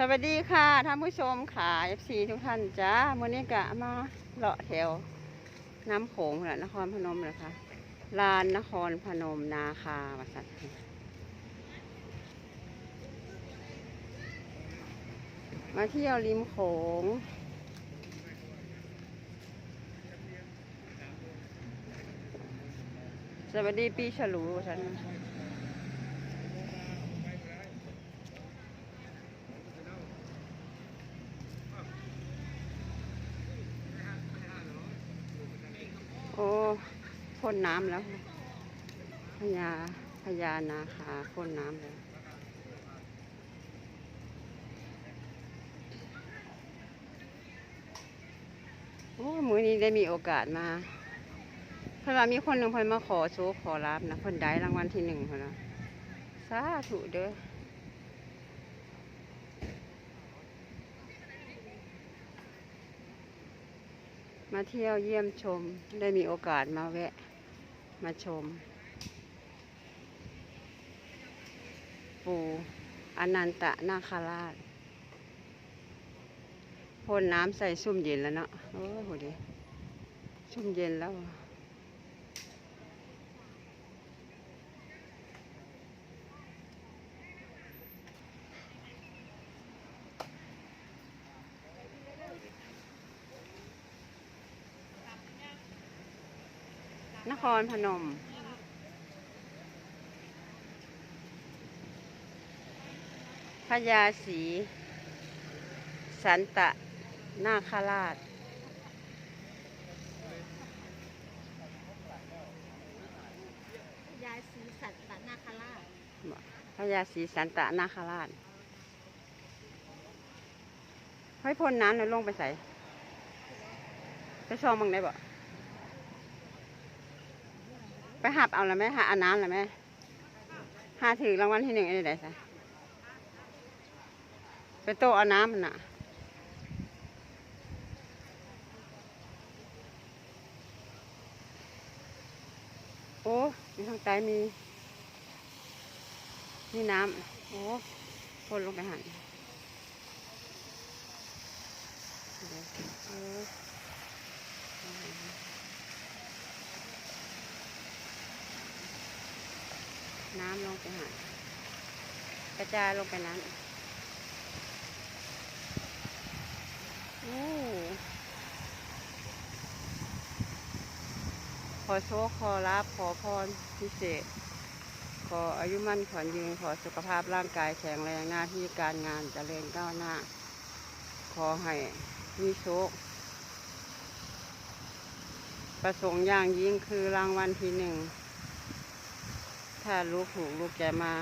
สวัสดีค่ะท่านผู้ชมค่ะ FC ทุกท่านจ้าวันนี้กะมาเลาะแถว น้ำโขงแหละนครพนมเลยค่ะลานนครพนมนาคาวัสัตมาเที่ยวริมโขงสวัสดีปีฉลูฉัน อ้พ่นน้ำแล้วพญาพญานาคาพ่นน้ำแล้วโอ้มือนี้ได้มีโอกาสมาเพราะว่ามีคนหนึ่งเพิ่นมาขอโชว์ขอรับนะเพิ่นได้รางวัลที่หนึ่งเพิ่นนะสาธุเด้อ มาเที่ยวเยี่ยมชม ได้มีโอกาสมาแวะ มาชม ปู่อนันตะนาคาราชพ่นน้ำใส่ซุ่มเย็นแล้วเนาะโอ้โหดิซุ่มเย็นแล้ว นครพนม พญาศรีสันตะนาคราช ยายศรีสัตตนาคราชพญาศรีสันตะนาคราชเฮ้ยพ่นน้ำเลยลงไปใส่ ไปซองมึงได้บ่ ไป หับเอาแล้วไหมหาอาน้ำแล้วไหมหาถือรางวัลที่หนึ่งอะไรได้ซะไปโตเอาน้ำมันน่ะโอ้มีทางใต้มีนี่น้ำโอ้พ่นลงไปหันเดี๋ยวเออ น้ำลงไปหันกระจายลงไปนั้นโอ้ขอโชคขอลาบขอพรพิเศษ ขออายุมั่นขวัญยืนขอสุขภาพร่างกายแข็งแรงหน้าที่การงานเจริญก้าวหน้า ขอให้มีโชคประสงค์อย่างยิ่งคือรางวัลที่หนึ่ง ถ้าลูกถูกลูกจะมา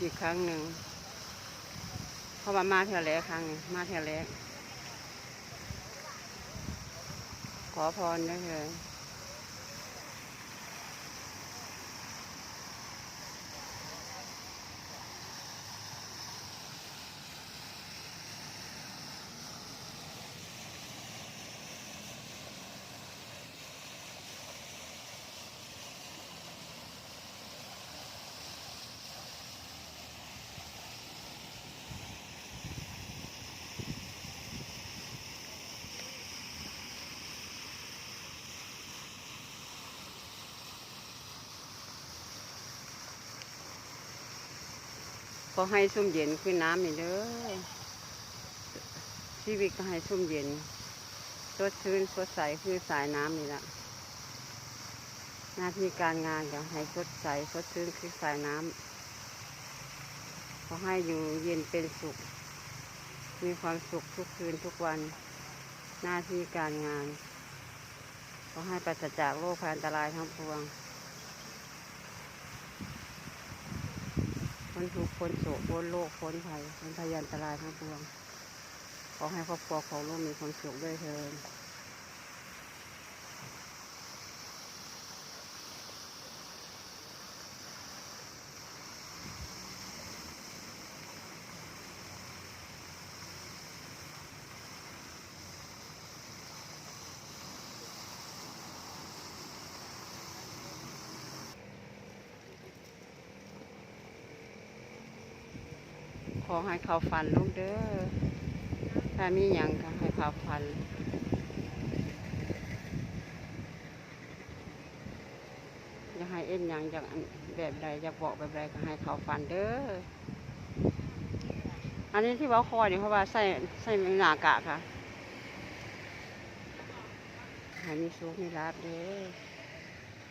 อีกครั้งหนึ่งเพราะว่ามาเท่าแรกครั้งมาเท่าแรกขอพรได้เลย อให้ซุ่มเย็นคือน้ำนี่เด้อชีวิตก็ให้ซุ่มเย็นสดชื่นสดใสคือสายน้ำนี่ละหน้าที่การงานก็ให้สดใสสดชื่นคือสายน้ำขอให้อยู่เย็นเป็นสุข มีความสุขทุกคืนทุกวัน หน้าที่การงานขอให้ปราศจากโรคภัยอันตรายทั้งปวง พ้นทุกข์พ้นโศกพ้นโรคพ้นภัยพ้นพยันตรายทั้งปวง ขอให้ครอบครัวของลูกมีความสุขด้วยเถิด ขอให้เขาฟันลูกเด้อ ถ้ามีหยังก็ให้เขาฟัน อยากให้เอ็นหยังจากแบบใดอยากบอกแบบใดก็ให้เขาฟันเด้อ อันนี้ที่ว่าคอเนี่ยเพราะว่าใส่ใส่หน้ากากค่ะให้มีสุขมีลาบเด้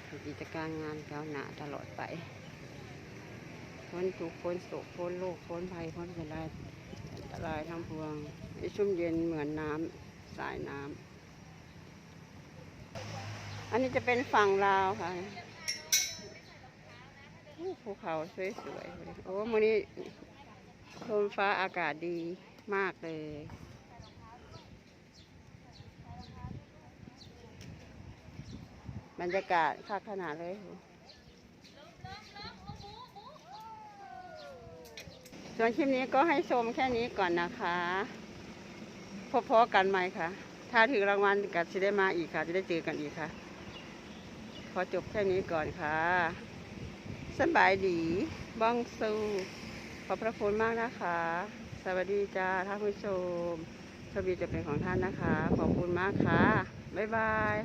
อกิจการงานก้าวหน้าตลอดไป พ้นทุกข์พ้นโศกพ้นโรคพ้นภัยพ้นเวลาอันตรายทั้งปวงให้ชุ่มเย็นเหมือนน้ำสายน้ำอันนี้จะเป็นฝั่งลาวค่ะภูเขาสวยๆโอ้มื้อนี้ลมฟ้าอากาศดีมากเลยบรรยากาศคักขนาดเลย ส่วนคลิปนี้ก็ให้ชมแค่นี้ก่อนนะคะพบพอกันใหม่ค่ะถ้าถึงรางวัลก็จะได้มาอีกค่ะ จะได้เจอกันอีกค่ะ ขอจบแค่นี้ก่อนค่ะสบายดีบ้องซูขอบพระคุณมากนะคะ สวัสดีจ้าท่านผู้ชมโชคดีจะเป็นของท่านนะคะ ขอบคุณมากค่ะ บ๊ายบาย